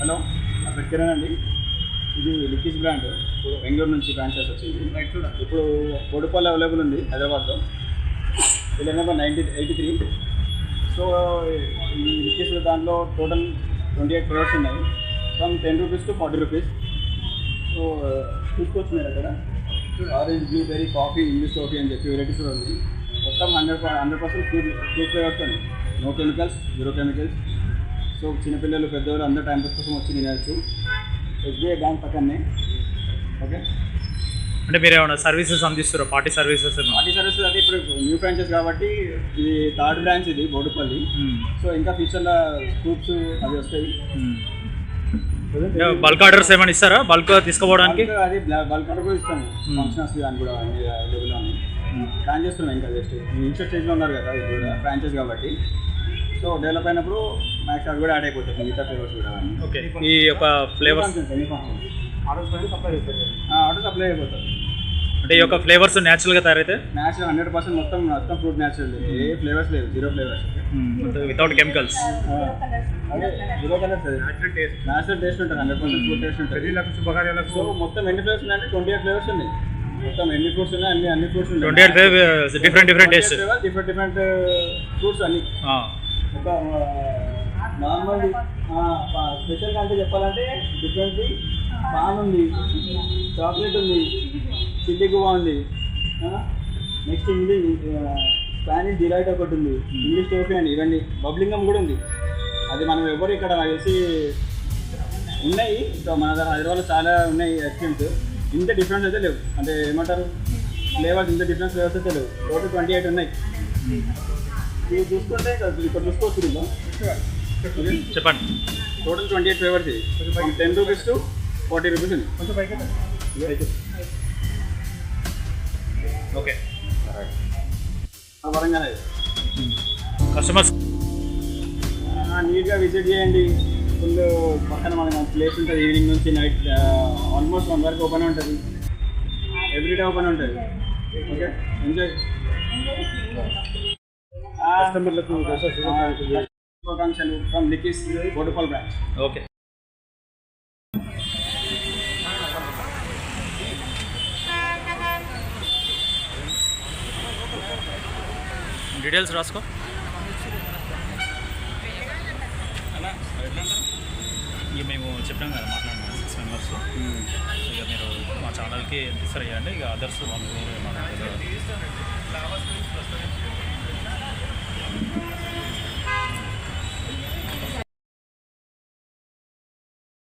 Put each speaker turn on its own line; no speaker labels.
Hello నా పేరు కిరణ్ అండి. ఇది లిక్కీస్ బ్రాండ్. బెంగళూరు నుంచి ఫ్రాంచైజ్ వచ్చింది. ఇప్పుడు బోడుపల్లి అవైలబుల్ ఉంది హైదరాబాద్లో. ఇది number ninety eighty three so ఈ లిక్కీస్ దాంట్లో టోటల్ ట్వంటీ ఎయిట్ ఫ్లేవర్స్ ఉన్నాయి. From ten rupees to forty rupees so చూసుకోవచ్చు మీరు అక్కడ orange blueberry coffee English coffee అని చెప్పి వెరైటీస్ కూడా ఉంది మొత్తం hundred hundred percent fruit fruit flavours ఉన్నాయి no chemicals zero chemicals so చిన్నపిల్లలు పెద్దవాళ్ళు అందరూ టైం పాస్ కోసం వచ్చి తినచ్చు ఎస్బీఐ బ్యాంక్ పక్కనే. ఓకే?
అంటే మీరు ఏమైనా సర్వీసెస్ అందిస్తారో? పార్టీ సర్వీసెస్
పార్టీ సర్వీసెస్ అంటే ఇప్పుడు న్యూ ఫ్రాంచైజ్ కాబట్టి ఇది థర్డ్ బ్రాంచ్ ఇది బోడుపల్లి. సో ఇంకా ఫ్యూచర్లో స్కూప్స్ అవి వస్తాయి.
బల్క్ ఆర్డర్స్ ఏమైనా ఇస్తారా? బల్క్ తీసుకుపోవడానికి?
బల్క్ అది బల్క్ ఆర్డర్ కూడా ఇస్తాము. ఫంక్షన్స్ దానికి కూడా అన్ని అవైలబుల్ ఉన్నాయి. ప్లాన్ చేస్తున్నాం ఇంకా జస్ట్. ఇన్షియల్ స్టేజ్లో ఉన్నారు కదా ఇది కూడా ఫ్రాంచైజ్ కాబట్టి. సో డెవలప్ అయినప్పుడు మ్యాక్స్ అవి కూడా యాడ్ అయిపోతాయి మిగతా ఫ్లేవర్స్ కూడా
ఓకే. ఈ యొక్క ఫ్లేవర్స్
ఆర్డర్ సప్లై అయిపోతుంది.
అంటే ఈ యొక్క ఫ్లేవర్స్ న్యాచురల్గా తయారైతే?
న్యాచురల్ హండ్రెడ్ పర్సెంట్ మొత్తం మొత్తం ఫ్రూట్ న్యాచురల్ ఏ ఫ్లేవర్స్ లేదు జీరో ఫ్లేవర్స్
వితౌట్ కెమికల్స్
అదే జీరో కలర్స్ న్యాచురల్ టేస్ట్ ఉంటుంది హండ్రెడ్ పర్సెంట్ ఫ్రూట్ టేస్ట్ ఉంటుంది. సో మొత్తం ఎన్ని ఫ్లేవర్స్ ఉన్నాయి ట్వంటీ ఎయిట్ ఫ్లేవర్స్ ఉన్నాయి. మొత్తం ఎన్ని ఫ్రూట్స్ ఉన్నాయి అన్ని అన్ని ఫ్రూట్స్ ఉన్నాయి.
Twenty eight different different taste
different different fruits అన్ని. ఒక నార్మల్ స్పెషల్గా అంటే చెప్పాలంటే డిఫరెంట్ పాన్ ఉంది చాక్లెట్ ఉంది చిల్లీ గువా ఉంది నెక్స్ట్ ఇంగ్లీష్ స్పానిష్ డిలైట్ ఒకటి ఉంది ఇంగ్లీష్ టోఫీ అండి ఇవన్నీ. బబ్లింగం కూడా ఉంది. అది మనం ఎవరు ఇక్కడ వేసి ఉన్నాయి. మన దగ్గర హైదరాబాద్లో చాలా ఉన్నాయి ఐస్క్రీమ్స్ ఇంత డిఫరెన్స్ అయితే లేవు. అంటే ఏమంటారు? ఫ్లేవర్స్ ఇంత డిఫరెన్స్ ఫ్లేవర్స్ అయితే లేవు. టోటల్ ట్వంటీ ఎయిట్ ఉన్నాయి. చూసుకుంటే ఇక్కడ చూసుకోవచ్చు ఓకే
చెప్పండి.
Total twenty eight flavours ten rupees to forty rupees ఉంది.
ఓకే. కస్టమర్స్
నీట్గా విజిట్ చేయండి. ఫుల్ పక్కన మన ప్లేస్ ఉంటుంది. ఈవినింగ్ నుంచి నైట్ ఆల్మోస్ట్ వన్ వరకు ఓపెన్ ఉంటుంది. ఎవ్రీడే ఓపెన్ ఉంటుంది. ఓకే ఎంజాయ్ కస్టమర్లకు శుభాకాంక్షలు from Lickies Boduppal branch
okay. Details రాసుకో. ఇక మేము చెప్పాం కదా మాట్లాడినా సిక్స్ మెంబర్స్ ఇక మీరు మా ఛానల్కి ఇస్తారు ఇవ్వండి ఇక అదర్స్ వాళ్ళు